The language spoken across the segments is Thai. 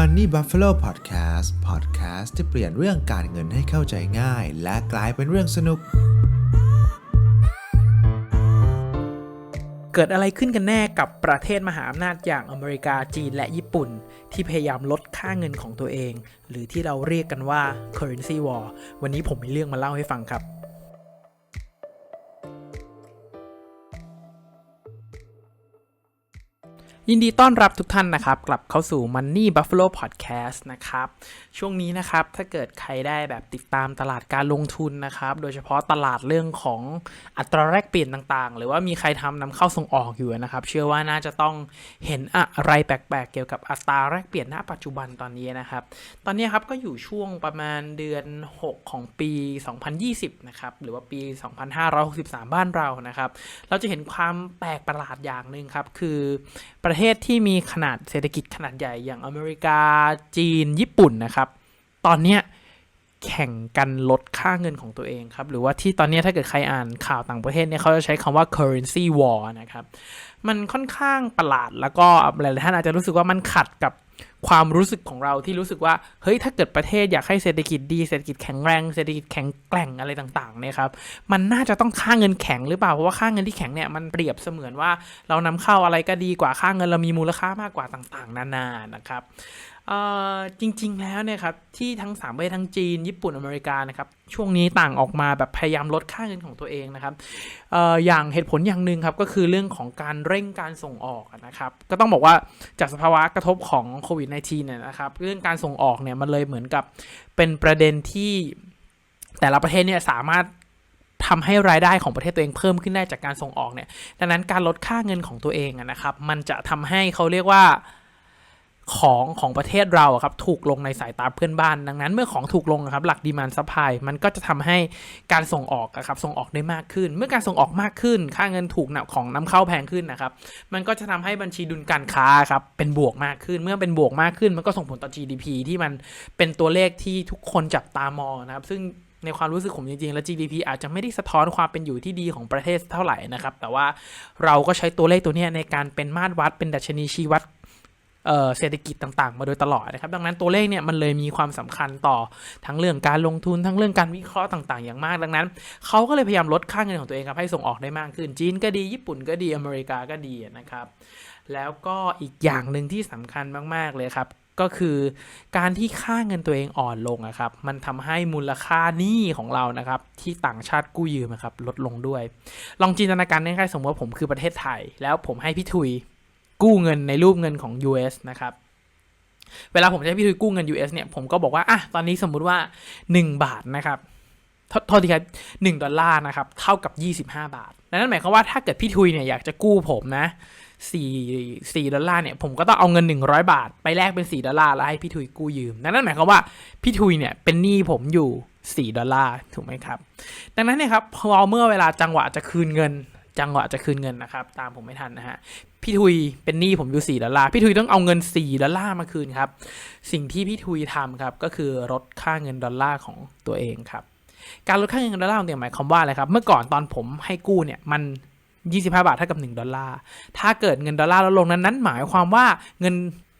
Money Buffalo Podcast Podcast ที่เปลี่ยนเรื่องการเงินให้เข้าใจง่าย และกลายเป็นเรื่องสนุก เกิดอะไรขึ้นกันแน่กับประเทศมหาอำนาจอย่างอเมริกาจีนและญี่ปุ่น ที่พยายามลดค่าเงินของตัวเอง หรือที่เราเรียกกันว่า currency war วันนี้ผมมีเรื่องมาเล่าให้ฟังครับ ยินดีต้อนรับทุกท่านนะครับ กลับเข้าสู่ Money Buffalo Podcast นะครับ ช่วงนี้นะครับ ถ้าเกิดใครได้แบบติดตามตลาดการลงทุนนะครับ โดยเฉพาะตลาดเรื่องของอัตราแลกเปลี่ยนต่างๆ หรือว่ามีใครทำนำเข้าส่งออกอยู่นะครับ เชื่อว่าน่าจะต้องเห็นอะไรแปลกๆ เกี่ยวกับอัตราแลกเปลี่ยนณปัจจุบันตอนนี้นะครับ ตอนนี้ครับก็อยู่ช่วงประมาณเดือน 6 ของปี 2020 นะครับ หรือว่าปี 2563 บ้านเรานะครับ เราจะเห็นความแปลกประหลาดอย่างหนึ่งครับ คือประเทศที่มีขนาดเศรษฐกิจขนาดใหญ่อย่างอเมริกาจีนญี่ปุ่นนะครับ ตอนเนี้ยแข่งกันลดค่าเงินของตัวเองครับ หรือว่าที่ตอนนี้ถ้าเกิดใครอ่านข่าวต่างประเทศเนี่ยเขาจะใช้คำว่า currency war นะครับ มันค่อนข้างประหลาดแล้วก็หลายๆท่านอาจจะรู้สึกว่ามันขัดกับ ความรู้สึกของเราที่รู้สึกว่า เฮ้ย ถ้าเกิดประเทศอยากให้เศรษฐกิจดี เศรษฐกิจแข็งแรง เศรษฐกิจแข็งแกร่งอะไรต่างๆเนี่ยครับ มันน่าจะต้องค่าเงินแข็งหรือเปล่า เพราะว่าค่าเงินที่แข็งเนี่ยมันเปรียบเสมือนว่าเรานำเข้าอะไรก็ดีกว่า ค่าเงินเรามีมูลค่ามากกว่าต่างๆ นานา นะครับ จริงๆแล้วเนี่ยครับที่ทั้ง3ประเทศทั้งจีน ญี่ปุ่นอเมริกานะครับช่วงนี้ต่างออกมาแบบพยายามลดค่าเงินของตัวเองนะครับออย่างเหตุผลอย่างหนึ่งครับก็คือเรื่องของการเร่งการส่งออกนะครับก็ต้องบอกว่าจากสภาวะกระทบของโควิด -19 เนี่ยนะครับเรื่องการส่งออกเนี่ยมันเลยเหมือนกับเป็นประเด็นที่แต่ละประเทศเนี่ยสามารถทำให้รายได้ของประเทศตัวเองเพิ่มขึ้นได้จากการส่งออกเนี่ยดังนั้นการลดค่าเงินของตัวเองนะครับมันจะทำให้เขาเรียกว่า ของของประเทศเราอะครับถูกลงในสายตาเพื่อนบ้าน ดังนั้นเมื่อของถูกลงอะครับหลักดีมานซัพพลายมันก็จะทำให้การส่งออกอะครับส่งออกได้มากขึ้น เมื่อการส่งออกมากขึ้น ค่าเงินถูกนะของนำเข้าแพงขึ้นนะครับมันก็จะทำให้บัญชีดุลการค้าครับเป็นบวกมากขึ้น เมื่อเป็นบวกมากขึ้น มันก็ส่งผลต่อ GDP ที่มันเป็นตัวเลขที่ทุกคนจับตามองนะครับ ซึ่งในความรู้สึกผมจริงๆ แล้ว GDP อาจจะไม่ได้สะท้อนความเป็นอยู่ที่ดีของประเทศเท่าไหร่นะครับ แต่ว่าเราก็ใช้ตัวเลขตัวนี้ในการเป็นมาตรวัดเป็นดัชนีชี้วัด เศรษฐกิจต่างๆ มาโดยตลอดนะครับ ดังนั้นตัวเลขเนี่ยมันเลยมีความสำคัญต่อทั้งเรื่องการลงทุนทั้งเรื่องการวิเคราะห์ต่าง ๆ อย่างมาก ดังนั้นเขาก็เลยพยายามลดค่าเงินของตัวเองครับให้ส่งออกได้มากขึ้น จีนก็ดี ญี่ปุ่นก็ดี อเมริกาก็ดีนะครับ แล้วก็อีกอย่างหนึ่งที่สำคัญมาก ๆ เลยครับก็คือการที่ค่าเงินตัวเองอ่อนลงอะครับ มันทำให้มูลค่าหนี้ของเรานะครับ ที่ต่างชาติกู้ยืมอะครับลดลงด้วย ลองจินตนาการง่ายๆสมมติว่าผมคือประเทศไทย แล้วผมให้พี่ทุย กู้เงินในรูปเงินของ US นะครับ เวลาผมให้พี่ทุยกู้เงิน US เนี่ย ผมก็บอกว่า อะ ตอนนี้สมมุติว่า 1 บาทนะครับโทษทีครับ1ดอลลาร์นะครับ เท่ากับ 25 บาทดังนั้นหมายความว่าถ้าเกิดพี่ทุยเนี่ยอยากจะกู้ผมนะ4 4ดอลลาร์เนี่ย ผมก็ต้องเอาเงิน 100 บาท ไปแลกเป็น 4 ดอลลาร์แล้วให้พี่ทุยกู้ยืมดังนั้นหมายความว่าพี่ทุยเนี่ยเป็นหนี้ผมอยู่ 4 ดอลลาร์ ถูกไหมครับ ดังนั้นเนี่ยครับพอเมื่อเวลาจังหวะจะคืนเงิน จังหวะจะคืนเงินนะครับ ตามผมไม่ทันนะฮะ พี่ทุยเป็นหนี้ผมอยู่ 4ดอลลาร์ พี่ทุยต้องเอาเงิน 4ดอลลาร์มาคืนครับ สิ่งที่พี่ทุยทำครับ ก็คือลดค่าเงินดอลลาร์ของตัวเองครับ การลดค่าเงินดอลลาร์เนี่ยหมายความว่าอะไรครับ เมื่อก่อนตอนผมให้กู้เนี่ยมัน 25 บาทเท่ากับ 1 ดอลลาร์ ถ้าเกิดเงินดอลลาร์ลดลงนั้นนั้นหมายความว่าเงิน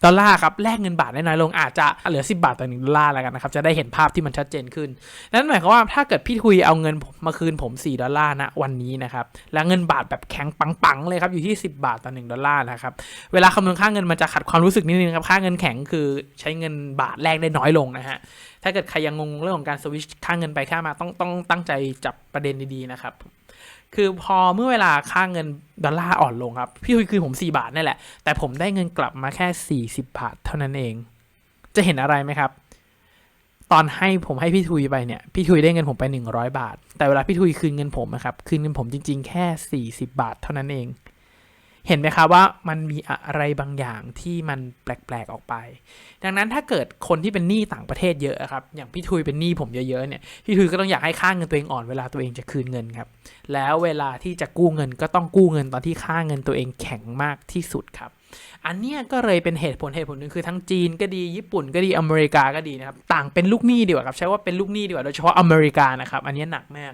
ดอลลาร์ครับแลกเงินบาทได้น้อยลงอาจจะเหลือ 10 บาทต่อ1ดอลลาร์แล้วกันนะครับจะได้เห็นภาพที่มันชัดเจนขึ้น นั่นหมายความว่าถ้าเกิดพี่ทุยเอาเงินมาคืนผม 4 ดอลลาร์นะวันนี้นะครับแล้วเงินบาทแบบแข็งปังๆเลยครับอยู่ที่ 10 บาทต่อ1ดอลลาร์นะครับเวลาคำนวณค่าเงินมันจะขัดความรู้สึกนิดนึงครับค่าเงินแข็งคือใช้เงินบาทแลกได้น้อยลงนะฮะถ้าเกิดใครยังงงเรื่องของการสวิชค่าเงินไปค่ามาต้องต้องตั้งใจจับประเด็นดีๆนะครับ คือพอเมื่อเวลาค่าเงินดอลลาร์อ่อนลงครับ พี่ทุยคือผม 4 บาทนี่แหละ แต่ผมได้เงินกลับมาแค่ 40 บาทเท่านั้นเอง จะเห็นอะไรไหมครับ ตอนให้ผมให้พี่ทุยไปเนี่ย พี่ทุยได้เงินผมไป 100 บาท แต่เวลาพี่ทุยคืนเงินผมนะครับ คืนเงินผมจริง ๆ แค่ 40 บาทเท่านั้นเอง เห็นไหมครับว่ามันมีอะไรบางอย่างที่มันแปลกๆออกไป ดังนั้นถ้าเกิดคนที่เป็นหนี้ต่างประเทศเยอะครับ อย่างพี่ทุยเป็นหนี้ผมเยอะๆเนี่ย พี่ทุยก็ต้องอยากให้ค่าเงินตัวเองอ่อนเวลาตัวเองจะคืนเงินครับ แล้วเวลาที่จะกู้เงินก็ต้องกู้เงินตอนที่ค่าเงินตัวเองแข็งมากที่สุดครับ อันเนี้ยก็เลยเป็นเหตุผลเหตุผลหนึ่งคือทั้งจีนก็ดีญี่ปุ่นก็ดีอเมริกาก็ดีนะครับ ต่างเป็นลูกหนี้ดีกว่าครับ ใช้ว่าเป็นลูกหนี้ดีกว่าโดยเฉพาะอเมริกานะครับ อันนี้หนักมาก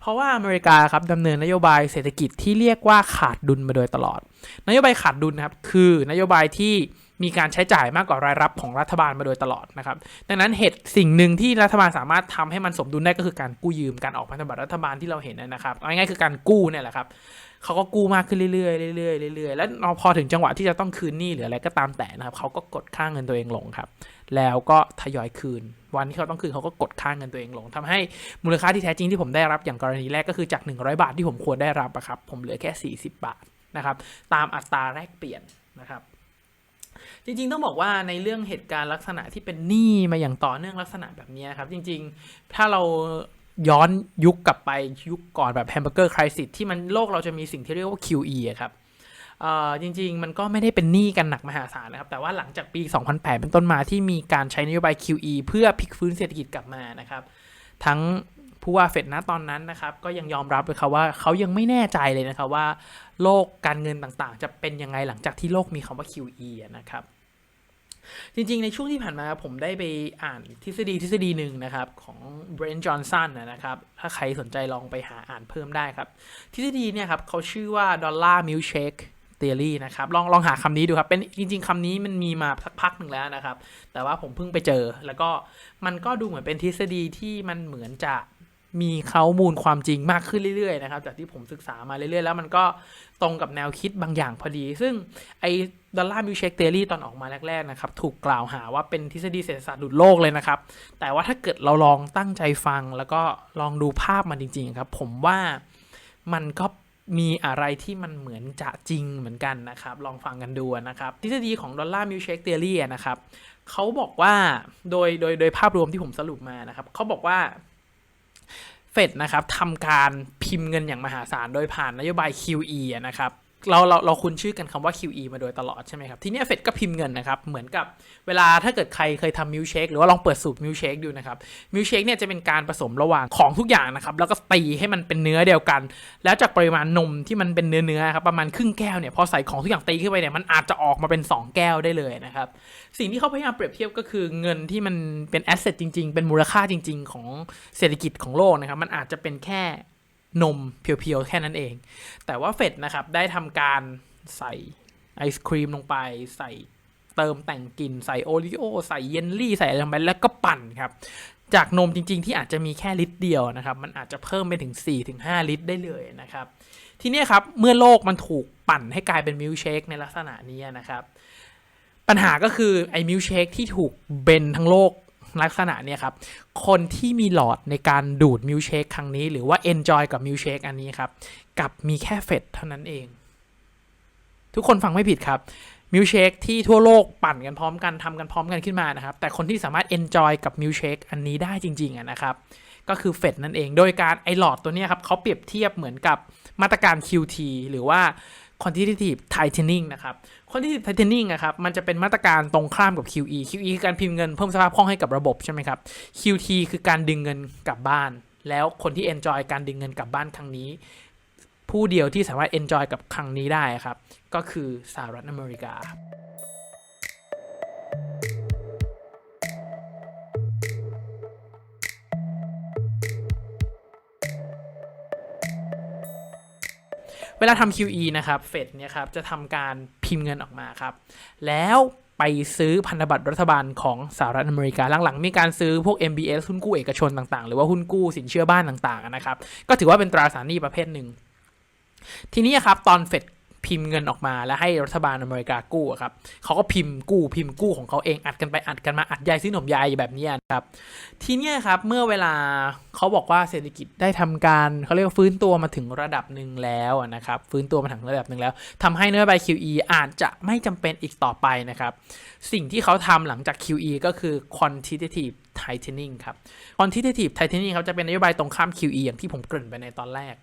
เพราะว่าอเมริกาครับดำเนินนโยบายเศรษฐกิจที่เรียกว่าขาดดุลมาโดยตลอด นโยบายขาดดุลนะครับคือนโยบายที่มีการใช้จ่ายมากกว่ารายรับของรัฐบาลมาโดยตลอดนะครับ ดังนั้นเหตุสิ่งหนึ่งที่รัฐบาลสามารถทำให้มันสมดุลได้ก็คือการกู้ยืมการออกพันธบัตรรัฐบาลที่เราเห็นนะครับง่ายๆคือการกู้เนี่ยแหละครับเขาก็กู้มากขึ้นเรื่อยๆเรื่อยๆเรื่อยๆแล้วพอถึงจังหวะที่จะต้องคืนหนี้หรืออะไรก็ตามแต่นะครับเขาก็กดค่าเงินตัวเองลงครับ แล้วก็ทยอยคืน วันที่เขาต้องคืนเขาก็กดค่างเงินตัวเองลงทำให้มูลค่าที่แท้จริงที่ผมได้รับอย่างกรณีแรกก็คือจาก 100 บาทที่ผมควรได้รับอะครับผมเหลือแค่ 40 บาทนะครับ ตามอัตราแลกเปลี่ยนนะครับจริงๆ ต้องบอกว่าในเรื่องเหตุการณ์ลักษณะที่เป็นหนี้มาอย่างต่อเนื่องลักษณะแบบนี้ครับ จริงๆ ถ้าเราย้อนยุคกลับไปยุคก่อนแบบแฮมเบอร์เกอร์คริสิที่มันโลกเราจะมีสิ่งที่เรียกว่า QE อะครับ จริง ๆ มันก็ไม่ได้เป็นหนี้กันหนักมหาศาลนะครับ แต่ว่าหลังจากปี 2008 เป็นต้นมาที่มีการใช้นโยบาย QE เพื่อพลิกฟื้นเศรษฐกิจกลับมานะครับ ทั้งผู้ว่าเฟดนะตอนนั้นนะครับ ก็ยังยอมรับเลยครับว่าเขายังไม่แน่ใจเลยนะครับว่า โลกการเงินต่างๆ จะเป็นยังไงหลังจากที่โลกมีคำว่า QE นะครับจริงๆ ในช่วงที่ผ่านมาผมได้ไปอ่านทฤษฎีทฤษฎีหนึ่งนะครับ ของเบรนจอห์นสันนะครับ ถ้าใครสนใจลองไปหาอ่านเพิ่มได้ครับ ทฤษฎีเนี่ยครับเขาชื่อว่า Dollar Milkshake Theory นะครับ ลองลองหาคำนี้ดูครับ เป็นจริง ๆคำนี้มันมีมาสักพักหนึ่งแล้วนะครับ แต่ว่าผมเพิ่งไปเจอ แล้วก็มันก็ดูเหมือนเป็นทฤษฎีที่มันเหมือนจะมีข้อมูลความจริงมากขึ้นเรื่อยๆนะครับ จากที่ผมศึกษามาเรื่อยๆ แล้วมันก็ตรงกับแนวคิดบางอย่างพอดี ซึ่งไอ้ดอลลาร์มิวเชคเทอรี่ตอนออกมาแรกๆนะครับ ถูกกล่าวหาว่าเป็นทฤษฎีเศรษฐศาสตร์หลุดโลกเลยนะครับ แต่ว่าถ้าเกิดเราลองตั้งใจฟัง แล้วก็ลองดูภาพมันจริงๆครับ ผมว่ามันก็ มีอะไรที่มันเหมือนจะจริงเหมือนกันนะครับ ลองฟังกันดูนะครับ ทฤษฎีของดอลลาร์มิวเชคเทอรี่นะครับเขาบอกว่าโดยโดยโดยภาพรวมที่ผมสรุปมานะครับเขาบอกว่าเฟดนะครับทำการพิมพ์เงินอย่างมหาศาลโดยผ่านนโยบาย QE นะครับ เราเราเราคุ้นชื่อกันคำว่า QE มาโดยตลอดใช่ไหมครับ ทีนี้เฟดก็พิมพ์เงินนะครับ เหมือนกับเวลาถ้าเกิดใครเคยทำมิลเชคหรือว่าลองเปิดสูตรมิลเชคดูนะครับมิลเชคเนี่ยจะเป็นการผสมระหว่างของทุกอย่างนะครับ แล้วก็ตีให้มันเป็นเนื้อเดียวกัน แล้วจากปริมาณนมที่มันเป็นเนื้อเนื้อๆครับประมาณครึ่งแก้วเนี่ยพอใส่ของทุกอย่างตีขึ้นไปเนี่ยมันอาจจะออกมาเป็น 2 แก้วได้เลยนะครับสิ่งที่เขาพยายามเปรียบเทียบก็คือเงินที่มันเป็นแอสเซทจริงๆ เป็นมูลค่าจริง ๆ ของเศรษฐกิจของโลกนะครับมันอาจจะเป็นแค่ นมเพียวๆ แค่นั้นเอง แต่ว่าเฟดนะครับ ได้ทำการใส่ไอศครีมลงไป ใส่เติมแต่งกลิ่น ใส่โอริโอ ใส่เยลลี่ ใส่อะไรลงไปแล้วก็ปั่นครับ จากนมจริง ๆ ที่อาจจะมีแค่ลิตรเดียวนะครับ มันอาจจะเพิ่มไปถึง 4-5 ลิตรได้เลยนะครับ ทีนี้ครับ เมื่อโลกมันถูกปั่นให้กลายเป็นมิลเชคในลักษณะนี้นะครับ ปัญหาก็คือไอ้มิลเชคที่ถูกเบนทั้งโลก ลักษณะเนี่ยครับ คนที่มีหลอดในการดูดมิลเชคครั้งนี้ หรือว่า enjoy กับมิลเชคอันนี้ครับกับมีแค่เฟดเท่านั้นเอง ทุกคนฟังไม่ผิดครับมิลเชคที่ทั่วโลกปั่นกันพร้อมกันทำกันพร้อมกันขึ้นมานะครับ แต่คนที่สามารถ enjoy กับมิลเชคอันนี้ได้จริงๆนะครับ ก็คือเฟดนั่นเอง โดยการไอหลอดตัวนี้ครับเขาเปรียบเทียบเหมือนกับมาตรการ QT หรือว่า quantitative tightening นะครับ คนที่ tightening อะครับ มันจะเป็นมาตรการตรงข้ามกับ QE QE คือการพิมพ์เงินเพิ่มสภาพคล่องให้กับระบบใช่ไหมครับ QT คือการดึงเงินกลับบ้าน แล้วคนที่ enjoy การดึงเงินกลับบ้านครั้งนี้ ผู้เดียวที่สามารถ enjoy กับครั้งนี้ได้ครับ ก็คือสหรัฐอเมริกา เวลาทำ QE นะครับเฟดเนี่ยครับจะทำการพิมพ์เงินออกมาครับ แล้วไปซื้อพันธบัตรรัฐบาลของสหรัฐอเมริกาหลังๆ มีการซื้อพวก MBS หุ้นกู้เอกชนต่างๆ หรือว่าหุ้นกู้สินเชื่อบ้านต่างๆนะครับ ก็ถือว่าเป็นตราสารหนี้ประเภทหนึ่ง ทีนี้ครับตอนเฟด พิมพ์เงินออกมาแล้วให้รัฐบาลอเมริกากู้ครับเขาก็พิมพ์กู้พิมพ์กู้ของเขาเองอัดกันไปอัดกันมาอัดยายซื้อหนมยายแบบนี้นครับทีเนี้ยครับเมื่อเวลาเขาบอกว่าเศรษฐกิจได้ทำการเขาเรียกว่าฟื้นตัวมาถึงระดับหนึ่งแล้วนะครับฟื้นตัวมาถึงระดับหนึ่งแล้วทำให้นโยบาย QE อาจจะไม่จำเป็นอีกต่อไปนะครับสิ่งที่เขาทำหลังจาก QE ก็คือ quantitative tightening ครับ quantitative tightening ครับจะเป็นนโยบายตรงข้าม QE อย่างที่ผมเกริ่นไปในตอนแรก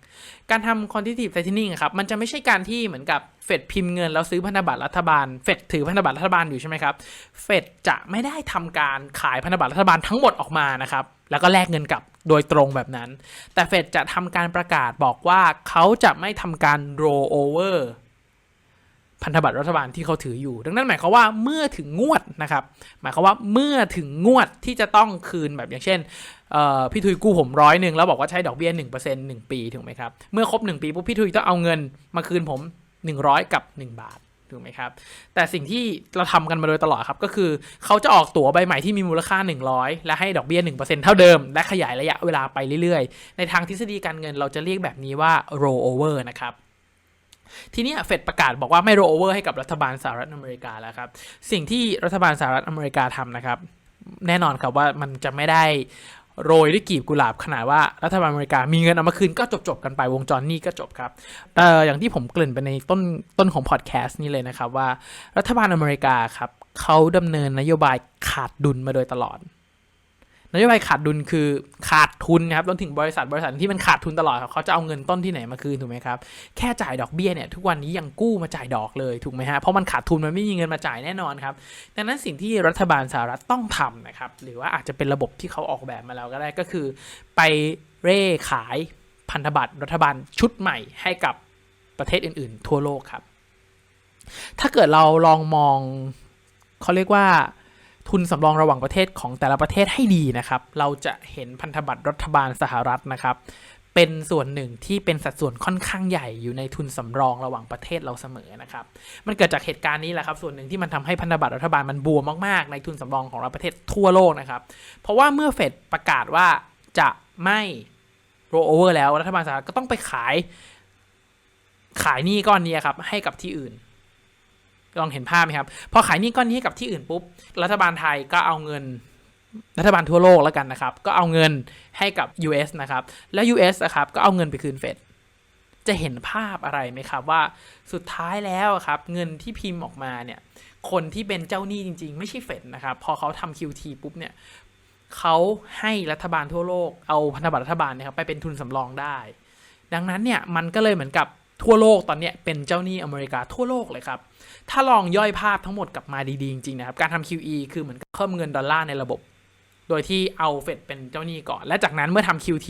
การทำ quantitative tightening ครับมันจะไม่ใช่การที่เหมือนกับเฟดพิมพ์เงินแล้วซื้อพันธบัตรรัฐบาลเฟดถือพันธบัตรรัฐบาลอยู่ใช่ไหมครับเฟดจะไม่ได้ทำการขายพันธบัตรรัฐบาลทั้งหมดออกมานะครับแล้วก็แลกเงินกลับโดยตรงแบบนั้น แต่เฟดจะทำการประกาศบอกว่าเขาจะไม่ทำการ roll over พันธบัตรรัฐบาลที่เขาถืออยู่ ดังนั้นหมายความว่าเมื่อถึงงวดนะครับ หมายความว่าเมื่อถึงงวดที่จะต้องคืนแบบอย่างเช่นพี่ทุยกู้ผมร้อยหนึ่งแล้วบอกว่าใช้ดอกเบี้ยหนึ่งเปอร์เซ็นต์หนึ่งปีถูกไหมครับ เมื่อครบหนึ่งปีปุ๊บพี่ทุยต้องเอาเงินมาคืนผมหนึ่งร้อยกับหนึ่งบาทถูกไหมครับ แต่สิ่งที่เราทำกันมาโดยตลอดครับ ก็คือเขาจะออกตั๋วใบใหม่ที่มีมูลค่า 100 และให้ดอกเบี้ย 1%เท่าเดิม และขยายระยะเวลาไปเรื่อยๆ ในทางทฤษฎีการเงินเราจะเรียกแบบนี้ว่า roll over นะครับ ทีนี้เฟดประกาศบอกว่าไม่ roll over ให้กับรัฐบาลสหรัฐอเมริกาแล้วครับ สิ่งที่รัฐบาลสหรัฐอเมริกาทำนะครับ แน่นอนครับว่ามันจะไม่ได้โรยด้วยกีบกุหลาบขนาดว่ารัฐบาลอเมริกามีเงินเอามาคืนก็จบๆกันไปวงจรนี้ก็จบครับแต่อย่างที่ผมเกริ่นไปในต้นต้นของพอดแคสต์นี้เลยนะครับว่ารัฐบาลอเมริกาครับเขาดำเนินนโยบายขาดดุลมาโดยตลอด นโยบายขาดดุลคือขาดทุนครับจนถึงบริษัทบริษัทที่มันขาดทุนตลอดเขาจะเอาเงินต้นที่ไหนมาคืนถูกไหมครับ แค่จ่ายดอกเบี้ยเนี่ยทุกวันนี้ยังกู้มาจ่ายดอกเลยถูกไหมฮะ เพราะมันขาดทุนมันไม่มีเงินมาจ่ายแน่นอนครับ ดังนั้นสิ่งที่รัฐบาลสหรัฐต้องทำนะครับ หรือว่าอาจจะเป็นระบบที่เขาออกแบบมาแล้วก็ได้ก็คือ ไปเร่ขายพันธบัตรรัฐบาลชุดใหม่ให้กับประเทศอื่น ๆ ทั่วโลกครับ ถ้าเกิดเราลองมองเขาเรียกว่า ทุนสำรองระหว่างประเทศของแต่ละประเทศให้ดีนะครับ เราจะเห็นพันธบัตรรัฐบาลสหรัฐนะครับ เป็นส่วนหนึ่งที่เป็นสัดส่วนค่อนข้างใหญ่อยู่ในทุนสำรองระหว่างประเทศเราเสมอนะครับ มันเกิดจากเหตุการณ์นี้แหละครับ ส่วนหนึ่งที่มันทำให้พันธบัตรรัฐบาลมันบวมมากๆ ในทุนสำรองของเราประเทศทั่วโลกนะครับ เพราะว่าเมื่อเฟดประกาศว่าจะไม่ roll over แล้วรัฐบาลสหรัฐก็ต้องไปขายขายหนี้ก้อนนี้ครับให้กับที่อื่น ลองเห็นภาพไหมครับ พอขายหนี้ก้อนนี้กับที่อื่นปุ๊บ รัฐบาลไทยก็เอาเงิน รัฐบาลทั่วโลกแล้วกันนะครับ ก็เอาเงินให้กับ US นะครับ แล้ว US นะครับ ก็เอาเงินไปคืนเฟด จะเห็นภาพอะไรไหมครับว่าสุดท้ายแล้วครับ เงินที่พิมพ์ออกมาเนี่ย คนที่เป็นเจ้าหนี้จริง ๆ ไม่ใช่เฟดนะครับ พอเขาทำ QT ปุ๊บเนี่ยเขาให้รัฐบาลทั่วโลกเอาพันธบัตรรัฐบาลเนะครับไปเป็นทุนสำรองได้ ดังนั้นเนี่ยมันก็เลยเหมือนกับ ทั่วโลกตอนเนี้ยเป็นเจ้าหนี้อเมริกาทั่วโลกเลยครับ ถ้าลองย่อยภาพทั้งหมดกลับมาดีๆ จริงๆนะครับ การทำ QE คือเหมือนกับเพิ่มเงินดอลลาร์ในระบบ โดยที่เอาเฟดเป็นเจ้าหนี้ก่อน และจากนั้นเมื่อทำ QT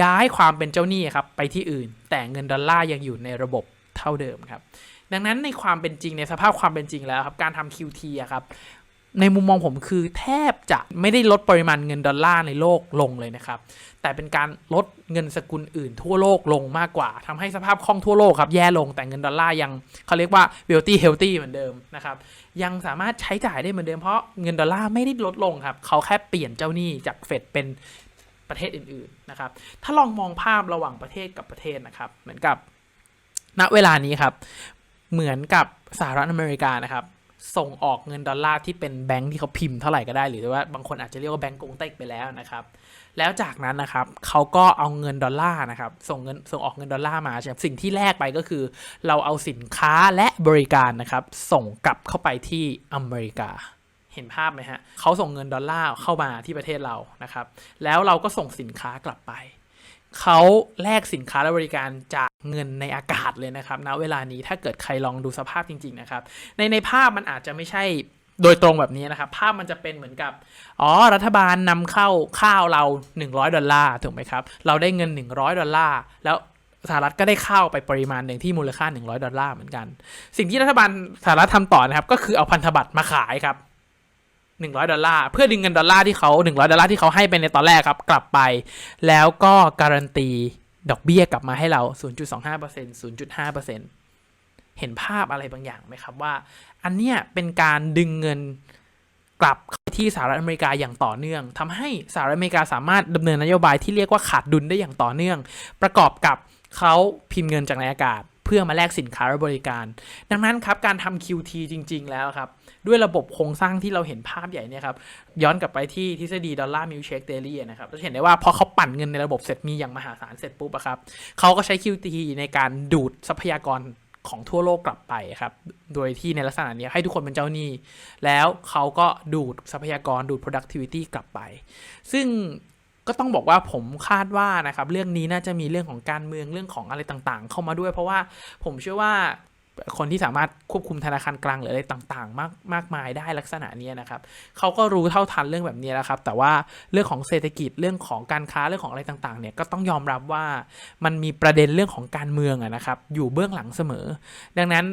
ย้ายความเป็นเจ้าหนี้ครับไปที่อื่น แต่เงินดอลลาร์ยังอยู่ในระบบเท่าเดิมครับดังนั้นในความเป็นจริงในสภาพความเป็นจริงแล้วครับการทำ QT อะครับ ในมุมมองผมคือแทบจะไม่ได้ลดปริมาณเงินดอลลาร์ในโลกลงเลยนะครับ แต่เป็นการลดเงินสกุลอื่นทั่วโลกลงมากกว่าทำให้สภาพคล่องทั่วโลกครับ แย่ลงแต่เงินดอลลาร์ยังเขาเรียกว่า wealthy healthy เหมือนเดิมนะครับ ยังสามารถใช้จ่ายได้เหมือนเดิมเพราะเงินดอลลาร์ไม่ได้ลดลงครับ เขาแค่เปลี่ยนเจ้าหนี้จากเฟดเป็นประเทศอื่นๆนะครับ ถ้าลองมองภาพระหว่างประเทศกับประเทศนะครับ เหมือนกับณเวลานี้ครับ เหมือนกับสหรัฐอเมริกานะครับ ส่งออกเงินดอลลาร์ที่เป็นแบงค์ที่เขาพิมพ์เท่าไหร่ก็ได้หรือว่าบางคนอาจจะเรียกว่าแบงก์กงเต็กไปแล้วนะครับ แล้วจากนั้นนะครับเขาก็เอาเงินดอลลาร์นะครับส่งเงินส่งออกเงินดอลลาร์มาใช่ไหมสิ่งที่แลกไปก็คือ เราเอาสินค้าและบริการนะครับ ส่งกลับเข้าไปที่อเมริกาเห็นภาพไหมฮะเขาส่งเงินดอลลาร์เข้ามาที่ประเทศเรานะครับ แล้วเราก็ส่งสินค้ากลับไป เขาแลกสินค้าและบริการจากเงินในอากาศเลยนะครับณเวลานี้ถ้าเกิดใครลองดูสภาพจริง ๆ นะครับ ในในภาพมันอาจจะไม่ใช่โดยตรงแบบนี้นะครับ ภาพมันจะเป็นเหมือนกับ อ๋อ รัฐบาลนำเข้าข้าวเรา 100 ดอลลาร์ ถูกไหมครับ เราได้เงิน 100 ดอลลาร์ แล้วสหรัฐก็ได้ข้าวไปปริมาณหนึ่งที่มูลค่า 100 ดอลลาร์เหมือนกัน สิ่งที่รัฐบาลสหรัฐทำต่อนะครับ ก็คือเอาพันธบัตรมาขายครับ 100 ดอลลาร์เพื่อดึงเงินดอลลาร์ที่เขา 100 ดอลลาร์ที่เขาให้ไปในตอนแรกครับกลับไป แล้วก็การันตีดอกเบี้ยกลับมาให้เรา 0.25% 0.5%เห็นภาพอะไรบางอย่างไหมครับว่า อันเนี้ยเป็นการดึงเงินกลับเข้าที่สหรัฐอเมริกาอย่างต่อเนื่องทำให้สหรัฐอเมริกาสามารถดำเนินนโยบายที่เรียกว่าขาดดุลได้อย่างต่อเนื่อง ประกอบกับเขาพิมพ์เงินจากในอากาศ เพื่อมาแลกสินค้าและบริการ ดังนั้นครับการทำ QT จริง ๆ แล้วครับด้วยระบบโครงสร้างที่เราเห็นภาพใหญ่เนี่ยครับย้อนกลับไปที่ทฤษฎีดอลลาร์มิลเชคเดลี่นะครับจะเห็นได้ว่าพอเขาปั่นเงินในระบบเสร็จมีอย่างมหาศาลเสร็จปุ๊บอะครับเขาก็ใช้ QT ในการดูดทรัพยากรของทั่วโลกกลับไปครับ โดยที่ในลักษณะนี้ให้ทุกคนเป็นเจ้าหนี้ แล้วเขาก็ดูดทรัพยากรดูด productivity กลับไป ซึ่ง ก็ต้องบอกว่าผมคาดว่านะครับเรื่องนี้น่าจะมีเรื่องของการเมืองเรื่องของอะไรต่างๆ เข้ามาด้วย เพราะว่าผมเชื่อว่า คนที่สามารถควบคุมธนาคารกลางหรืออะไรต่างๆ มากมากมายได้ลักษณะนี้นะครับเขาก็รู้เท่าทันเรื่องแบบนี้แล้วครับ แต่ว่าเรื่องของเศรษฐกิจเรื่องของการค้าเรื่องของอะไรต่างๆเนี่ยก็ต้องยอมรับว่ามันมีประเด็นเรื่องของการเมืองนะครับอยู่เบื้องหลังเสมอ ดังนั้น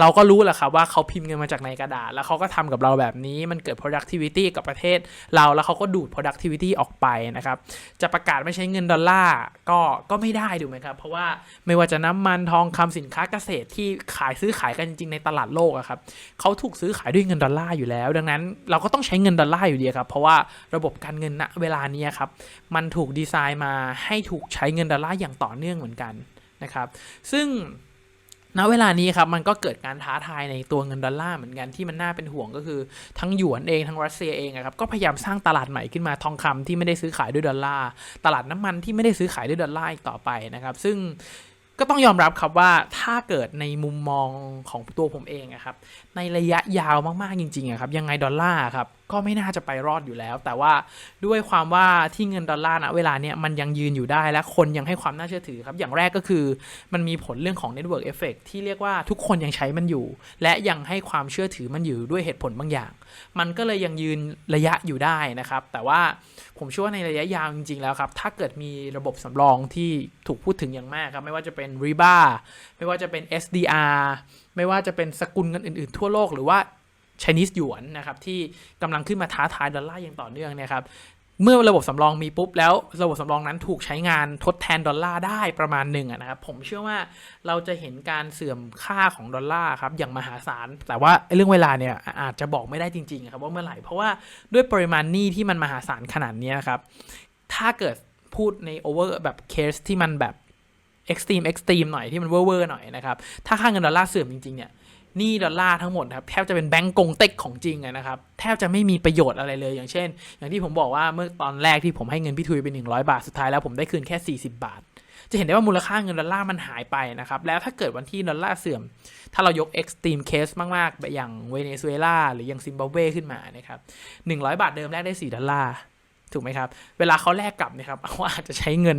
เราก็รู้แหละครับว่าเขาพิมพ์เงินมาจากในกระดาษ แล้วเขาก็ทำกับเราแบบนี้มันเกิด productivity กับประเทศเราแล้วเขาก็ดูด productivity ออกไปนะครับจะประกาศไม่ใช้เงินดอลลาร์ก็ก็ไม่ได้ถูไหมครับ เพราะว่าไม่ว่าจะน้ำมันทองคำสินค้าเกษตรที่ขายซื้อขายกันจริงๆในตลาดโลกอะครับเขาถูกซื้อขายด้วยเงินดอลลาร์อยู่แล้ว ดังนั้นเราก็ต้องใช้เงินดอลลาร์อยู่ดีครับเพราะว่าระบบการเงินณเวลานี้ครับมันถูกดีไซน์มาให้ถูกใช้เงินดอลลาร์อย่างต่อเนื่องเหมือนกันนะครับซึ่งณเวลานี้ครับมันก็เกิดการท้าทายในตัวเงินดอลลาร์เหมือนกันที่มันน่าเป็นห่วงก็คือทั้งหยวนเองทั้งรัสเซียเองอะครับก็พยายามสร้างตลาดใหม่ขึ้นมาทองคำที่ไม่ได้ซื้อขายด้วยดอลลาร์ตลาดน้ำมันที่ไม่ได้ซื้อขายด้วยดอลลาร์อีกต่อไปนะครับซึ่ง ก็ต้องยอมรับครับว่าถ้าเกิดในมุมมองของตัวผมเองอะครับ ในระยะยาวมากๆจริงๆอะครับ ยังไงดอลลาร์ครับก็ไม่น่าจะไปรอดอยู่แล้ว แต่ว่าด้วยความว่าที่เงินดอลลาร์ณเวลาเนี้ยมันยังยืนอยู่ได้และคนยังให้ความน่าเชื่อถือครับ อย่างแรกก็คือมันมีผลเรื่องของ Network Effect ที่เรียกว่าทุกคนยังใช้มันอยู่ และยังให้ความเชื่อถือมันอยู่ด้วยเหตุผลบางอย่าง มันก็เลยยังยืนระยะอยู่ได้นะครับ แต่ว่าผมเชื่อว่าในระยะยาวจริงๆแล้วครับ ถ้าเกิดมีระบบสำรองที่ถูกพูดถึงอย่างมากครับไม่ว่าจะเป็น RIBA ไม่ว่าจะเป็น SDR ไม่ว่าจะเป็นสกุลเงินอื่นๆ ทั่วโลกหรือว่า Chinese หยวนนะครับที่กำลังขึ้นมาท้าทายดอลลาร์อย่างต่อเนื่องเนี่ยครับเมื่อระบบสำรองมีปุ๊บแล้วระบบสำรองนั้นถูกใช้งานทดแทนดอลลาร์ได้ประมาณหนึ่งอะนะครับผมเชื่อว่าเราจะเห็นการเสื่อมค่าของดอลลาร์ครับอย่างมหาศาล แต่ว่าเรื่องเวลาเนี่ยอาจจะบอกไม่ได้จริงๆครับว่าเมื่อไหร่เพราะว่าด้วยปริมาณหนี้ที่มันมหาศาลขนาดนี้ครับถ้าเกิดพูดในโอเวอร์แบบเคสที่มันแบบ extreme extreme หน่อยที่มันเวอร์ๆหน่อยนะครับถ้าค่าเงินดอลลาร์เสื่อมจริงๆเนี่ย นี้ดอลลาร์ทั้งหมดครับแทบจะเป็นแบงก์กงเต็กของจริงนะครับแทบจะไม่มีประโยชน์อะไรเลยอย่างเช่น อย่างที่ผมบอกว่าเมื่อตอนแรกที่ผมให้เงินพี่ทุยไป 100 บาทสุดท้ายแล้วผมได้คืนแค่ 40 บาท จะเห็นได้ว่ามูลค่าเงินดอลลาร์มันหายไปนะครับแล้วถ้าเกิดวันที่ดอลลาร์เสื่อม ถ้าเรายก extreme case มากๆแบบอย่างเวเนซุเอลาหรืออย่างซิมบับเวขึ้นมานะครับ100 บาทเดิมแลกได้ 4 ดอลลาร์ถูกไหมครับเวลาเขาแลกกลับเนะครับเขาอาจจะใช้เงิน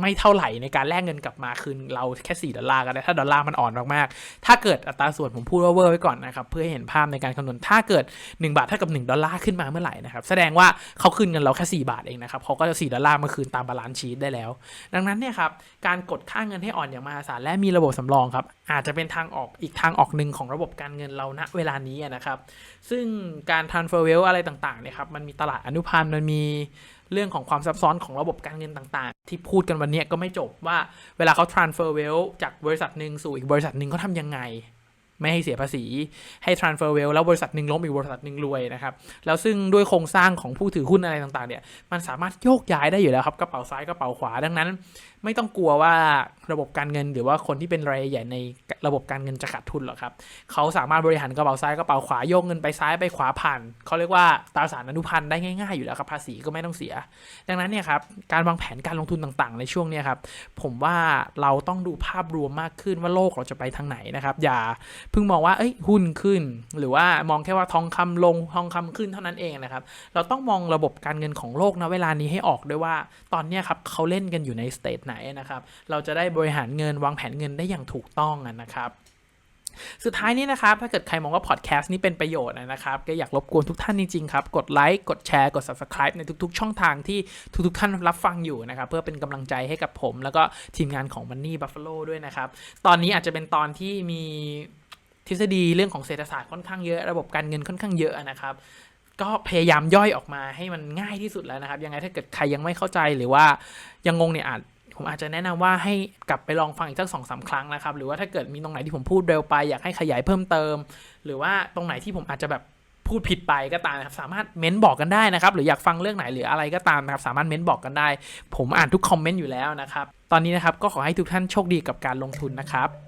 ไม่เท่าไหร่ในการแลกเงินกลับมาคืนเราแค่4ดอลลาร์ก็ได้ถ้าดอลลาร์มันอ่อนมากๆ ถ้าเกิดอัตราส่วนผมพูดว่าเวอร์ไว้ก่อนนะครับ เพื่อให้เห็นภาพในการคำนวณถ้าเกิด 1 บาทเท่ากับ 1 ดอลลาร์ขึ้นมาเมื่อไหร่นะครับ แสดงว่าเขาคืนเงินเราแค่ 4 บาทเองนะครับเขาก็จะ4ดอลลาร์มาคืนตามบาลานซ์ชีตได้แล้ว ดังนั้นเนี่ยครับการกดค่าเงินให้อ่อนอย่างมหาศาลและมีระบบสำรองครับอาจจะเป็นทางออกอีกทางออกหนึ่งของระบบการเงินเราณเวลานี้นะครับซึ่งการ transfer wealth อะไรต่างๆเนี่ยครับมันมีตลาดอนุพันธ์มันมีเรื่องของความซับซ้อนของระบบการเงินต่าง ที่พูดกันวันนี้ก็ไม่จบว่าเวลาเขา transfer wealth จากบริษัทหนึ่งสู่อีกบริษัทหนึ่งเขาทำยังไง ไม่ให้เสียภาษีให้ transfer wealth แล้วบริษัทหนึ่งล้มอีกบริษัทหนึ่งรวยนะครับแล้วซึ่งด้วยโครงสร้างของผู้ถือหุ้นอะไรต่างๆเนี่ยมันสามารถโยกย้ายได้อยู่แล้วครับกระเป๋าซ้ายกระเป๋าขวาดังนั้น ไม่ต้องกลัวว่าระบบการเงิน หรือว่าคนที่เป็นรายใหญ่ในระบบการเงินจะขาดทุนหรอกครับเขาสามารถบริหารกระเป๋าซ้ายกระเป๋าขวาโยกเงินไปซ้ายไปขวาผ่านเขาเรียกว่าตราสารอนุพันธ์ได้ง่ายๆอยู่แล้วครับภาษีก็ไม่ต้องเสีย ดังนั้นเนี่ยครับการวางแผนการลงทุนต่างๆ ในช่วงเนี้ยครับผมว่าเราต้องดูภาพรวมมากขึ้นว่าโลกเราจะไปทางไหนนะครับอย่าเพิ่งมองว่าเอ้ยหุ้นขึ้น หรือว่ามองแค่ว่าทองคำลงทองคำขึ้นเท่านั้นเองนะครับ เราต้องมองระบบการเงินของโลกนะเวลานี้ให้ออกด้วยว่า ตอนนี้ครับเขาเล่นกันอยู่ในสเตจไหนนะครับ เราจะได้บริหารเงินวางแผนเงินได้อย่างถูกต้องนะครับสุดท้ายนี้นะครับ ถ้าเกิดใครมองว่าพอดแคสต์นี้เป็นประโยชน์นะครับ ก็อยากรบกวนทุกท่านจริงๆครับ กดไลค์ กดแชร์ กด subscribe ในทุกๆ ช่องทางที่ทุกๆท่านรับฟังอยู่นะครับ เพื่อเป็นกำลังใจให้กับผม แล้วก็ทีมงานของ Money Buffalo ด้วยนะครับ ตอนนี้อาจจะเป็นตอนที่มี ทฤษฎีเรื่องของเศรษฐศาสตร์ค่อนข้างเยอะระบบการเงินค่อนข้างเยอะนะครับ ก็พยายามย่อยออกมาให้มันง่ายที่สุดแล้วนะครับยังไงถ้าเกิดใครยังไม่เข้าใจหรือว่ายังงงเนี่ยอาจผมอาจจะแนะนำว่าให้กลับไปลองฟังอีกสักสองสาครั้งนะครับ หรือว่าถ้าเกิดมีตรงไหนที่ผมพูดเร็วไป อยากให้ขยายเพิ่มเติม หรือว่าตรงไหนที่ผมอาจจะแบบพูดผิดไปก็ตามนะครับ สามารถเม้นบอกกันได้นะครับ หรืออยากฟังเรื่องไหนหรืออะไรก็ตามนะครับ สามารถเม้นบอกกันได้ ผมอ่านทุกคอมเมนต์อยู่แล้วนะครับ ตอนนี้นะครับก็ขอให้ทุกท่านโชคดีกับการลงทุนนะครับ